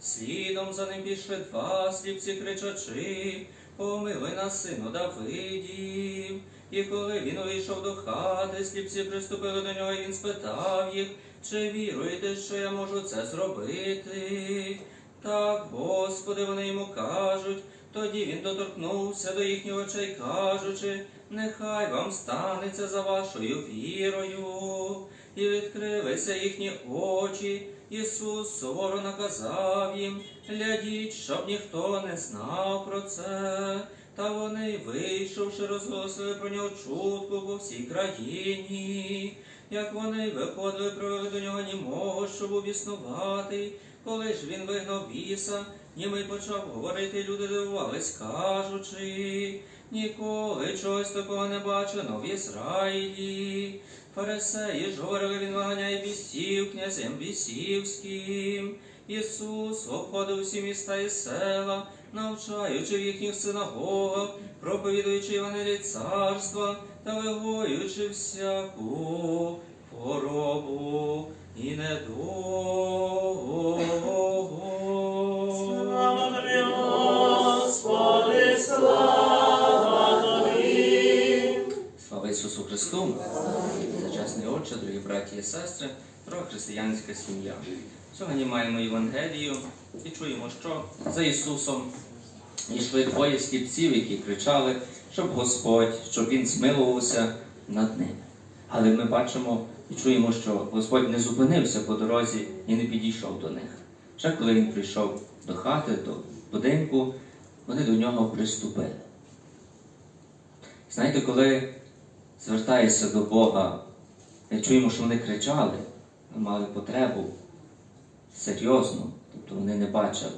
слідом за ним пішли два сліпці кричачи, помилуй нас, сину Давидів. І коли він увійшов до хати, сліпці приступили до нього, і він спитав їх, чи віруєте, що я можу це зробити? Так, Господи, вони йому кажуть. Тоді він доторкнувся до їхніх очей, кажучи, нехай вам станеться за вашою вірою. І відкрилися їхні очі. Ісус суворо наказав їм, глядіть, щоб ніхто не знав про це. Та вони, вийшовши, розголосили про нього чутку по всій країні. Як вони виходили, провели до нього німого, щоб обіснувати. Коли ж він вигнав біса, німий почав говорити, люди дивувались, кажучи, ніколи чогось такого не бачено в Ізраїлі. Фарисеї ж говорили, він виганяє бісів князем бісівським. Ісус обходив всі міста і села, навчаючи в їхніх синагогах, проповідуючи Євангеліє царства та вигоюючи всяку хворобу Отче, дорогі браті і сестри, дорога християнська сім'я. Сьогодні маємо Євангелію і чуємо, що за Ісусом йшли двоє сліпців, які кричали, щоб Господь, щоб Він змилувався над ними. Але ми бачимо і чуємо, що Господь не зупинився по дорозі і не підійшов до них. Ще коли він прийшов до хати, до будинку, вони до нього приступили. Знаєте, коли звертаєшся до Бога, чуємо, що вони кричали, мали потребу серйозну, тобто вони не бачили.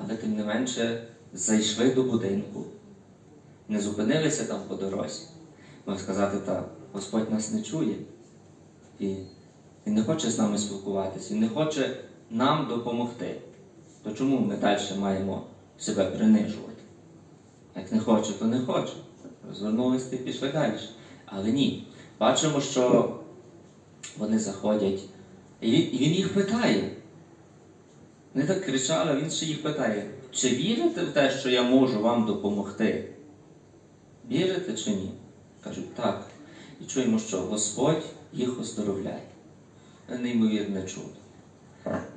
Але тим не менше зайшли до будинку, не зупинилися там по дорозі. Можна сказати так, Господь нас не чує і Він не хоче з нами спілкуватися, Він не хоче нам допомогти. То чому ми далі маємо себе принижувати? Як не хоче, то не хоче. Розвернулися і пішли далі. Але ні. Бачимо, що вони заходять. І він, їх питає. Вони так кричали, а він ще їх питає, чи вірите в те, що я можу вам допомогти? Вірите чи ні? Кажуть, так. І чуємо, що Господь їх оздоровляє. Неймовірне чудо.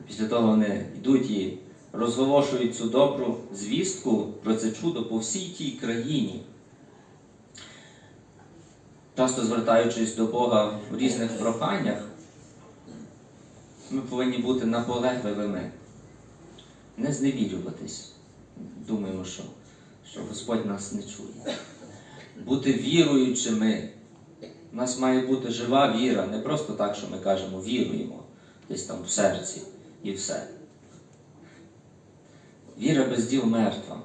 Після того вони йдуть і розголошують цю добру звістку про це чудо по всій тій країні. Часто звертаючись до Бога в різних проханнях, ми повинні бути наполегливими, не зневірюватись. Думаємо, що, що Господь нас не чує. Бути віруючими. У нас має бути жива віра, не просто так, що ми кажемо віруємо десь там в серці і все. Віра без діл мертва.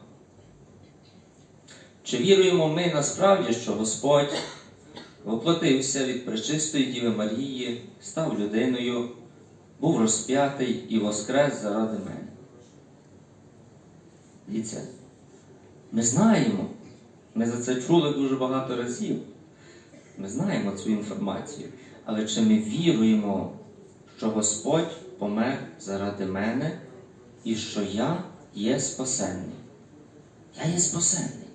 Чи віруємо ми насправді, що Господь воплотився від пречистої Діви Марії, став людиною, був розп'ятий і воскрес заради мене? Дивіться, ми знаємо, ми за це чули дуже багато разів. Ми знаємо цю інформацію, але чи ми віруємо, що Господь помер заради мене і що я є спасенний? Я є спасенний.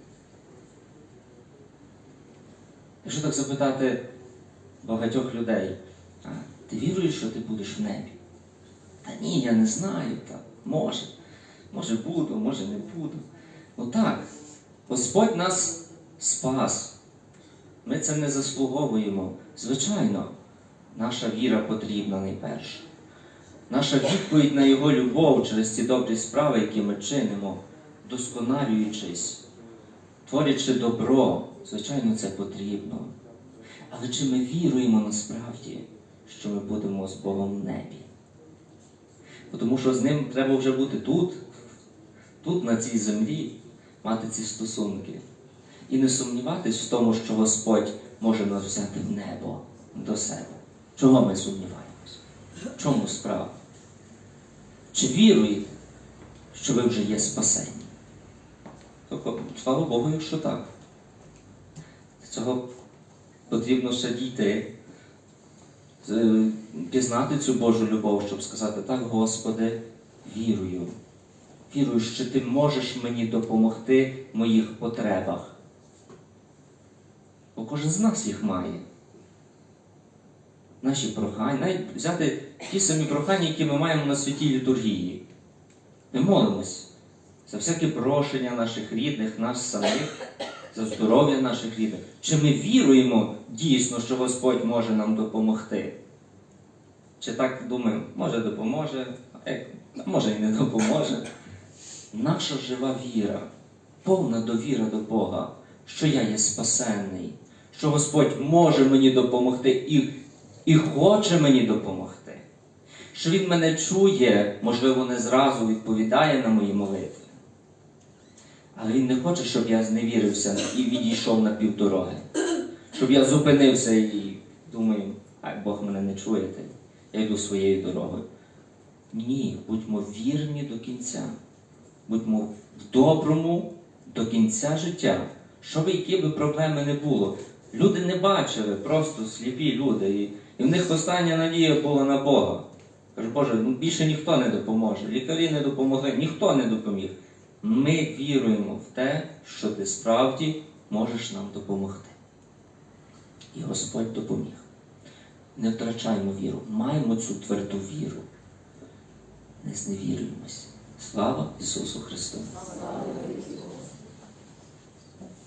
Якщо так запитати багатьох людей, ти віруєш, що ти будеш в небі? Та ні, я не знаю, та може. Може буду, може не буду. Ну так, Господь нас спас. Ми це не заслуговуємо. Звичайно, наша віра потрібна найперше. Наша відповідь на Його любов через ці добрі справи, які ми чинимо, досконалюючись, творячи добро, звичайно, це потрібно. Але чи ми віруємо насправді, що ми будемо з Богом в небі? Тому що з ним треба вже бути тут, тут, на цій землі, мати ці стосунки. І не сумніватись в тому, що Господь може нас взяти в небо до себе. Чого ми сумніваємось? В чому справа? Чи віруєте, що ви вже є спасені? Тобто, слава Богу, якщо так. Цього потрібно ще пізнати цю Божу любов, щоб сказати, так, Господи, вірую. Вірую, що Ти можеш мені допомогти в моїх потребах. Бо кожен з нас їх має. Наші прохання, навіть взяти ті самі прохання, які ми маємо на святій літургії. Ми молимось за всяке прошення наших рідних, нас самих, за здоров'я наших рідних. Чи ми віруємо дійсно, що Господь може нам допомогти? Чи так думаємо, може допоможе, а може і не допоможе. Наша жива віра, повна довіра до Бога, що я є спасенний, що Господь може мені допомогти і, і хоче мені допомогти, що Він мене чує, можливо, не зразу відповідає на мої молитви. Але Він не хоче, щоб я зневірився і відійшов на півдороги, щоб я зупинився і думаю, ай, Бог мене не чує, я йду своєю дорогою. Ні, будьмо вірні до кінця. Будьмо в доброму до кінця життя. Що би які би проблеми не було. Люди не бачили, просто сліпі люди. І, і в них остання надія була на Бога. Каже, Боже, ну більше ніхто не допоможе. Лікарі не допомогли, ніхто не допоміг. Ми віруємо в те, що ти справді можеш нам допомогти. І Господь допоміг. Не втрачаємо віру, маємо цю тверду віру. Не зневірюємось. Слава Ісусу Христу!